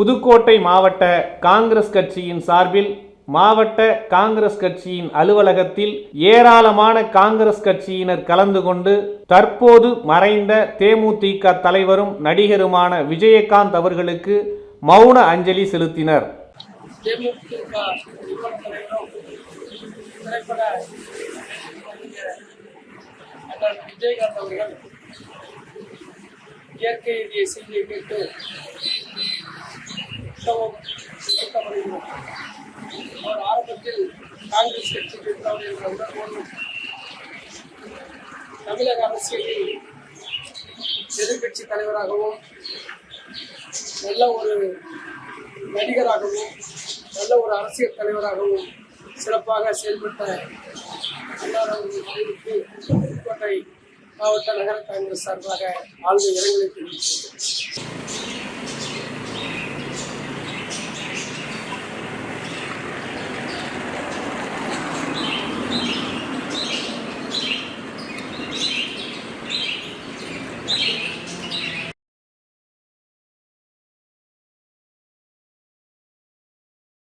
புதுக்கோட்டை மாவட்ட காங்கிரஸ் கட்சியின் சார்பில் மாவட்ட காங்கிரஸ் கட்சியின் அலுவலகத்தில் ஏராளமான காங்கிரஸ் கட்சியினர் கலந்து கொண்டு தற்போது மறைந்த தேமுதிக தலைவரும் நடிகருமான விஜயகாந்த் அவர்களுக்கு மௌன அஞ்சலி செலுத்தினர். விஜயகாந்த் அவர்கள் இயற்கை செய்தியை கேட்டு மிகவும் வருத்தப்படுகிறோம் அவர் ஆரம்பத்தில் காங்கிரஸ் கட்சிக்கு இருந்தவர் என்ற உணர்வோடு தமிழக அரசியலில் எதிர்கட்சி தலைவராகவும் நல்ல ஒரு நடிகராகவும் நல்ல ஒரு அரசியல் தலைவராகவும் சிறப்பாக செயல்பட்ட அன்னார் அவர்கள் மறைவுக்கு புதுக்கோட்டை மாவட்ட நகர காங்கிரஸ் சார்பாக ஆழ்ந்த இரங்கலை தெரிவித்தோம்